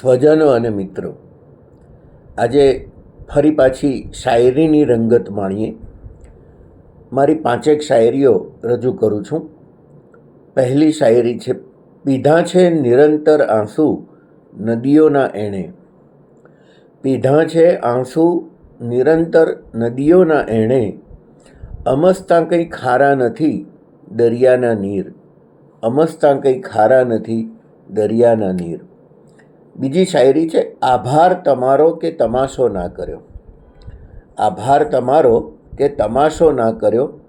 સ્વજનો અને મિત્રો, આજે ફરી પાછી શાયરીની રંગત માણીએ. મારી પાંચેક શાયરીઓ રજૂ કરું છું. પહેલી શાયરી છે પીધા છે નિરંતર આંસુ નદીઓના એણે. પીધા છે આંસુ નિરંતર નદીઓના એણે, અમસ્તા કંઈ ખારા નથી દરિયાના નીર. અમસ્તા કંઈ ખારા નથી દરિયાના નીર. બીજી શાયરી છે, આભાર તમારો કે તમાશો ના કર્યો. આભાર તમારો કે તમાશો ના કર્યો,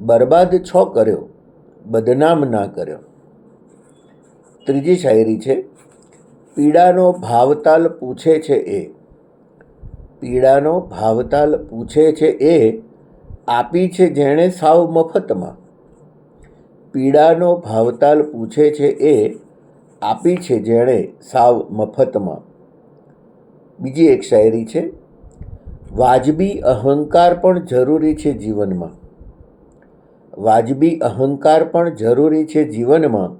બરબાદ છો કર્યો, બદનામ ના કર્યો. ત્રીજી શાયરી છે, પીડાનો ભાવતાલ પૂછે છે એ. પીડાનો ભાવતાલ પૂછે છે એ આપી છે જેણે સાવ મફતમાં. પીડાનો ભાવતાલ પૂછે છે એ આપી છે જેણે સાવ મફતમાં. બીજી એક શાયરી છે, વાજબી અહંકાર પણ જરૂરી છે જીવનમાં. વાજબી અહંકાર પણ જરૂરી છે જીવનમાં,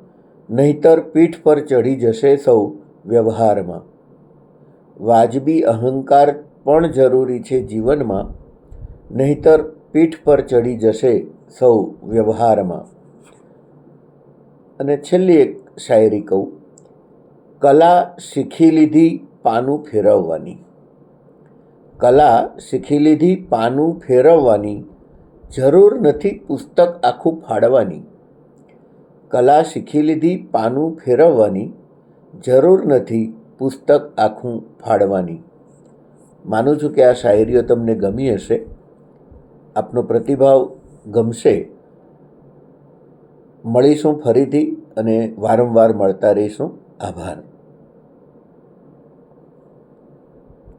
નહીતર પીઠ પર ચઢી જશે સૌ વ્યવહારમાં. વાજબી અહંકાર પણ જરૂરી છે જીવનમાં, નહીતર પીઠ પર ચડી જશે સૌ વ્યવહારમાં. અને છેલ્લી એક શાયરી કહું, કલા શીખી લીધી પાનું ફેરવવાની. કલા શીખી લીધી પાનું ફેરવવાની, જરૂર નથી પુસ્તક આખું ફાડવાની. કલા શીખી લીધી પાનું ફેરવવાની, જરૂર નથી પુસ્તક આખું ફાડવાની. માનું છું કે આ શાયરીઓ તમને ગમી હશે. આપનો પ્રતિભાવ ગમશે. મળીશું ફરીથી. અને વારંવાર મળતા રહીશું. આભાર.